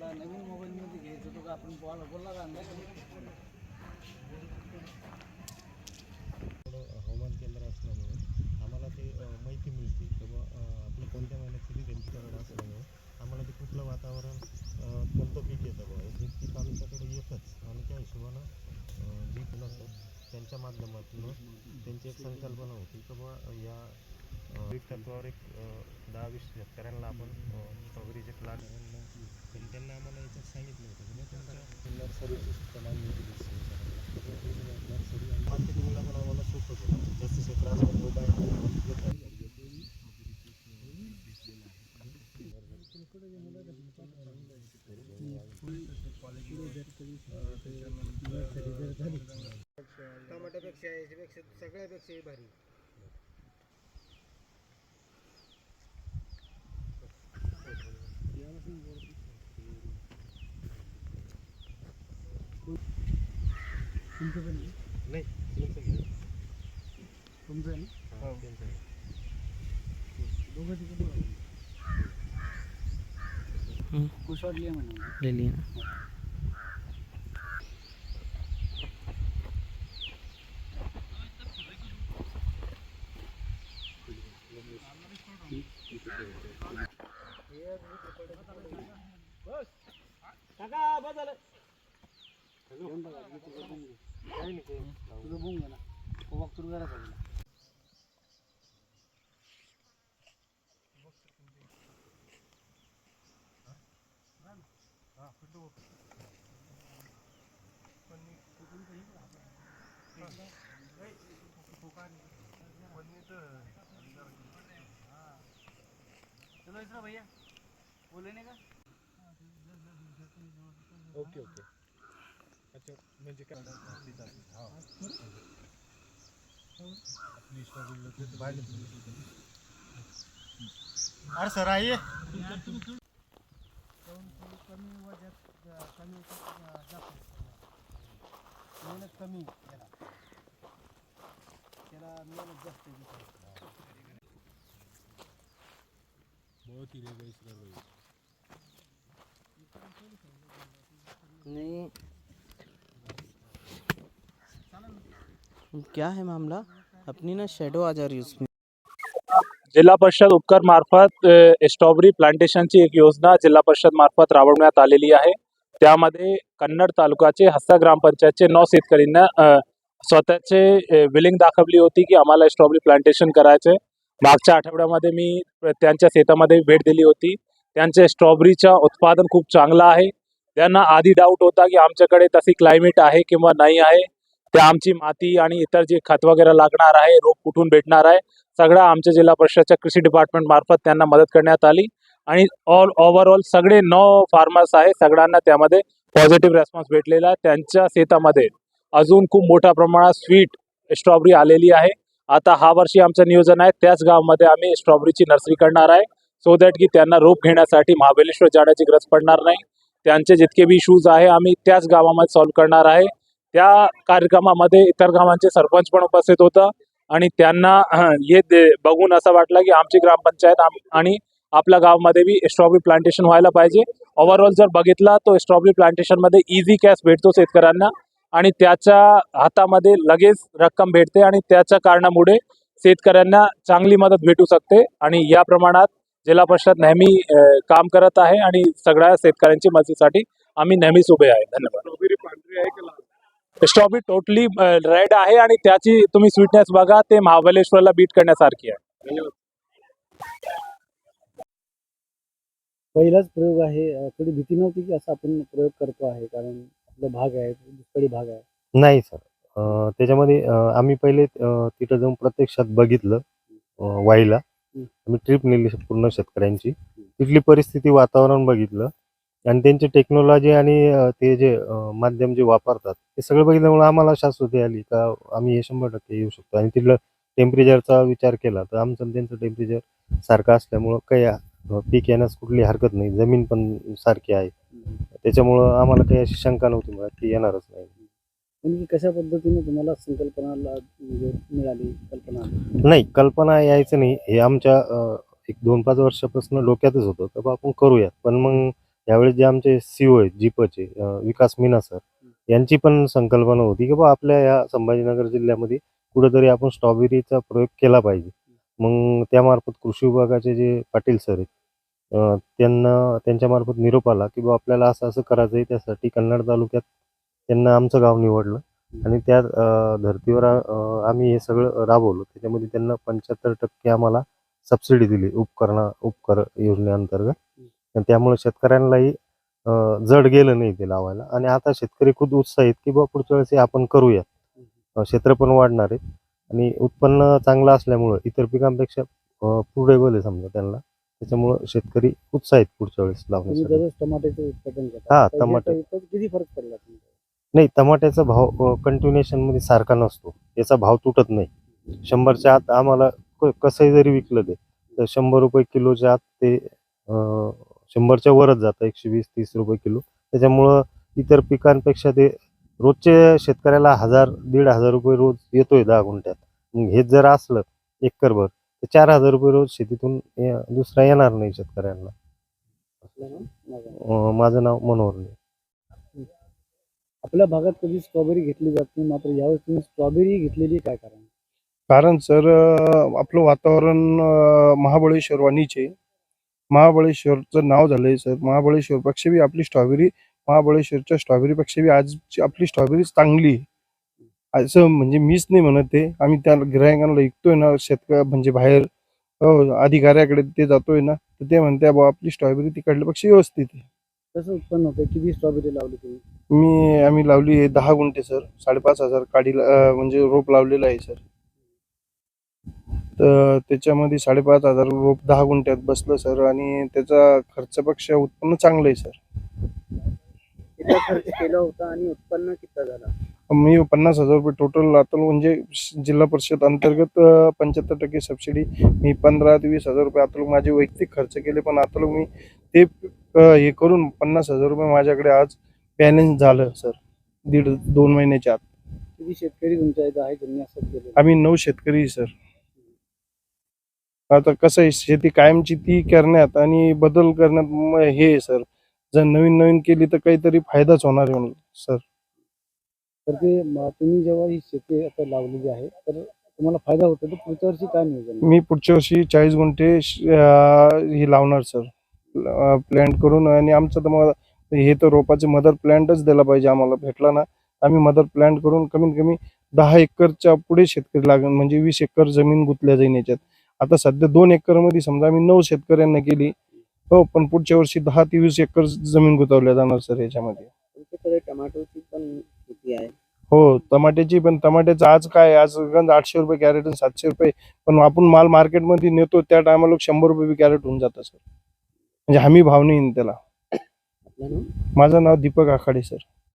घेतला नवीन मोबाईलमध्ये घ्यायचं होतं का? आपण बोला बोलला का? थोडं हवामान केंद्र असल्यामुळे आम्हाला ते माहिती मिळते. किंवा आपलं कोणत्या महिन्यात किती टेम्परेचर असल्यामुळे आम्हाला ते कुठलं वातावरण कोणतं पीक येतं बघा. हे पीक आमच्याकडे येतच. आणि त्या हिशोबानं जी फुलं असतात त्यांच्या माध्यमातून त्यांची एक संकल्पना होती. की या अ, एक तत्वावर एक दहा वीस शेतकऱ्यांना आपण स्ट्रॉबेरीचे प्लांट पण त्यांना आम्हाला याच्यात सांगितलं होतं. म्हणजे की बुवा नर्सरीची सुद्धा मागणी नर्सरी आणि मार्केटिंगला पण आम्हाला सोपं गेलं. जास्त क्षेत्रात मोबाईल टमाट्यापेक्षा याच्यापेक्षा सगळ्यापेक्षा भारी. तुमचं पण नाही त्यांचं घ्या. तुमचं आहे ना हा, त्यांचं घ्या. दोघं तिकडे कुशवाडली आहे म्हणा ले लिए ना तुझं बघून घे ना. बघ तुला घरात आहे चलो इतना भैया. बोले नहीं का? Okay okay. अच्छा म्हणजे काय हा. अरे सर आइए कमी वजात कमी जास्त मेहनत कमी त्याला त्याला मेहनत जास्त. बहुत ही कर रही नहीं. क्या है मामला? अपनी ना शेडो आ जा रही उसमें। जिल्हा परिषद उपकर मार्फत स्ट्रॉबेरी प्लांटेशनची एक योजना जिल्हा परिषद मार्फत राबवण्यात आलेली आहे. त्यामध्ये कन्नड तालुक्याचे हस्ता ग्रामपंचायतचे नऊ शेतकऱ्यांना स्वतःचे विलिंग दाखवली होती की आम्हाला स्ट्रॉबेरी प्लांटेशन करायचे मागच्या आठवड्यामध्ये मी त्यांच्या शेतामध्ये भेट दिली होती. त्यांचे स्ट्रॉबेरीचं उत्पादन खूप चांगलं आहे. त्यांना आधी डाऊट होता की आमच्याकडे तशी क्लायमेट आहे किंवा नाही आहे. त्या आमची माती आणि इतर जे खत वगैरे लागणार आहे रोप कुठून भेटणार आहे सगळं आमच्या जिल्हा परिषदच्या कृषी डिपार्टमेंट मार्फत त्यांना मदत करण्यात आली. आणि ऑल ओव्हरऑल सगळे नऊ फार्मर्स आहे सगळ्यांना त्यामध्ये पॉझिटिव्ह रेस्पॉन्स भेटलेला आहे. त्यांच्या शेतामध्ये अजून खूप मोठ्या प्रमाणात स्वीट स्ट्रॉबेरी आलेली आहे. आता हा वर्षी आमचं नियोजन आहे त्याच गावामध्ये आम्ही स्ट्रॉबेरीची नर्सरी करणार आहे. सो दॅट की त्यांना रोप घेण्यासाठी महाबलेश्वर जाण्याची गरज पडणार नाही. त्यांचे जितके बी इशूज आहे आम्ही त्याच गावामध्ये सॉल्व्ह करणार आहे. त्या कार्यक्रमामध्ये इतर गावांचे सरपंच पण उपस्थित होतं. आणि त्यांना हे बघून असं वाटलं की आमची ग्रामपंचायत आणि आपल्या गावामध्ये बी स्ट्रॉबेरी प्लांटेशन व्हायला पाहिजे. ओव्हरऑल जर बघितला तर स्ट्रॉबेरी प्लांटेशनमध्ये इझी कॅश भेटतो शेतकऱ्यांना. आणि त्याच्या हातामध्ये लगेच रक्कम भेटते आणि त्याच्या कारणामुळे शेतकऱ्यांना चांगली मदत भेटू शकते. आणि या प्रमाणात जिल्हा परिषद नेहमी काम करत आहे आणि सगळ्या शेतकऱ्यांची मदतीसाठी आम्ही नेहमीच उभे आहे. धन्यवाद. स्ट्रॉबेरी टोटली रेड आहे आणि त्याची तुम्ही स्वीटनेस बघा ते महाबळेश्वरला बीट करण्यासारखी आहे. पहिलाच प्रयोग आहे थोडी भीती नव्हती की असं आपण प्रयोग करतो आहे कारण आपला भाग आहे दुष्काळी भाग आहे. नाही सर. अं, त्याच्यामध्ये आम्ही पहिले तिथं जाऊन प्रत्यक्षात बघितलं वाईला. आम्ही ट्रिप नेली पूर्ण शेतकऱ्यांची. तिथली परिस्थिती वातावरण बघितलं. आणि त्यांची टेक्नॉलॉजी आणि ते जे माध्यम जे वापरतात ते सगळं बघितल्यामुळे आम्हाला शाश्वती आली का आम्ही हे शंभर टक्के येऊ शकतो. आणि तिथलं टेम्परेचरचा विचार केला तर आमचं त्यांचं टेम्परेचर सारखं असल्यामुळं काही पीक येण्यास कुठली हरकत नाही. जमीन पण सारखी आहे. त्याच्यामुळं आम्हाला काही अशी शंका नव्हती मला की येणारच नाही. म्हणजे कशा पद्धतीने तुम्हाला संकल्पनाला म्हणजे मिळाली कल्पना? नाही कल्पना यायचं नाही. हे आमच्या एक दोन पाच वर्षापासून डोक्यातच होतं. तर आपण करूया पण मग त्यावेळेस जे आमचे सीओ आहेत जीपचे विकास मीना सर यांची पण संकल्पना होती की बा आपल्या या संभाजीनगर जिल्ह्यामध्ये कुठेतरी आपण स्ट्रॉबेरीचा प्रयोग केला पाहिजे. मग त्यामार्फत कृषी विभागाचे जे पाटील सर आहेत त्यांना त्यांच्यामार्फत निरोप आला की बा आपल्याला असं असं करायचं आहे त्यासाठी कन्नड तालुक्यात त्यांना आमचं गाव निवडलं आणि त्या धर्तीवर आम्ही हे सगळं राबवलं. त्याच्यामध्ये त्यांना पंच्याहत्तर टक्के आम्हाला सबसिडी दिली उपकरणा उपकर योजनेअंतर्गत. आणि त्यामुळे शेतकऱ्यांनाही जड गेलं नाही ते लावायला. आणि आता शेतकरी खूप उत्साहित की बा पुढच्या वेळेस हे आपण करूया अं, क्षेत्र पण वाढणार आहे. आणि उत्पन्न चांगलं असल्यामुळं इतर पिकांपेक्षा पुढे आहे समजा त्यांना. त्याच्यामुळं शेतकरी उत्साहित पुढच्या वेळेस लावण्यासाठी. टमाट्याचं उत्पादन हा, टमाटे. किती फरक पडला? नाही टमाट्याचा भाव कंटिन्युएशनमध्ये सारखा नसतो. याचा भाव तुटत नाही. शंभरच्या आत आम्हाला कसंही जरी विकलं ते तर शंभर रुपये किलोच्या आत ते शंभरच्या वरच जातं एकशे वीस तीस रुपये किलो त्याच्यामुळं इतर पिकांपेक्षा ते रोजचे शेतकऱ्याला हजार दीड हजार रुपये रोज येतोय दहा गुंठ्यात मग हेच जर असलं एकरभर तर चार हजार रुपये रोज शेतीतून ये- दुसरा येणार नाही शेतकऱ्यांना? माझं. नाव मनोहर ने. आपल्या भागात कधी स्ट्रॉबेरी घेतली जात नाही मात्र यावेळेस तुम्ही स्ट्रॉबेरी घेतलेली काय कारण कारण सर आपलं वातावरण महाबळेश्वर वाणीचे महाबळेश्वरचं नाव झालंय सर महाबळेश्वरपेक्षा बी आपली स्ट्रॉबेरी महाबळेश्वरच्या स्ट्रॉबेरीपेक्षा बी आज आपली स्ट्रॉबेरी चांगली. आहे. असं म्हणजे मीच नाही म्हणत ते. आम्ही त्या गिरायकांना विकतोय ना शेतकरी म्हणजे बाहेर अं, अधिकाऱ्याकडे ते जातोय ना तर ते म्हणते आपली स्ट्रॉबेरी तिकडल्यापेक्षा व्यवस्थित आहे. कसं उत्पन्न होतं किती स्ट्रॉबेरी लावली तुम्ही? मी आम्ही लावली दहा गुंठे सर साडेपाच हजार काढी म्हणजे रोप लावलेलं आहे सर तर त्याच्यामध्ये साडेपाच हजार रोप दहा गुंठ्यात बसलं सर आणि त्याचा खर्चापेक्षा उत्पन्न चांगलं आहे सर. किती खर्च केला होता आणि उत्पन्न किती झाला? मी पन्नास हजार रुपये टोटल आता म्हणजे जिल्हा परिषद अंतर्गत पंच्याहत्तर टक्के सबसिडी मी पंधरा ते वीस हजार रुपये आता माझे वैयक्तिक खर्च केले पण आता मी ते हे करून पन्नास हजार रुपये माझ्याकडे आज बॅलन्स झालं सर दीड दोन महिन्याच्या आत. किती शेतकरी तुमच्या इथं आहे ज्यांनी असं केलं आम्ही नऊ शेतकरी सर. आता कसं आहे शेती कायमची ती करण्यात आणि बदल करण्यात हे आहे सर. जर नवीन नवीन केली तर काहीतरी फायदाच होणार आहे म्हणून सर. तर ते तुम्ही जेव्हा ही शेती आता लावलेली आहे तर तुम्हाला फायदा होतो तर पुढच्या वर्षी काय नियोजन? मी पुढच्या वर्षी चाळीस गुंठे हे लावणार सर. प्लॅन्ट करून आणि आमचं तर मग हे तर रोपाचे मदर प्लॅन्टच दिला पाहिजे आम्हाला भेटला ना. आम्ही मदर प्लॅन्ट करून कमीत कमी दहा एकरच्या पुढे शेतकरी लागेल म्हणजे वीस एकर जमीन गुंतल्या जाईल याच्यात. आता सध्या दोन एकरमध्ये समजा आम्ही नऊ शेतकऱ्यांना केली. हो पण पुढच्या वर्षी दहा ते वीस एकर जमीन गुंतवल्या जाणार सर याच्यामध्ये. तुमच्याकडे टमाटोची पण शेती आहे. हो टमाट्याची पण टमाट्याचं आज काय आज गंज आठशे रुपये कॅरेट आणि सातशे रुपये. पण आपण माल मार्केटमध्ये नेतो त्या टायमाला शंभर रुपये कॅरेट होऊन जातं सर. म्हणजे हमी भाव नाही त्याला. माझं नाव दीपक आखाडे सर.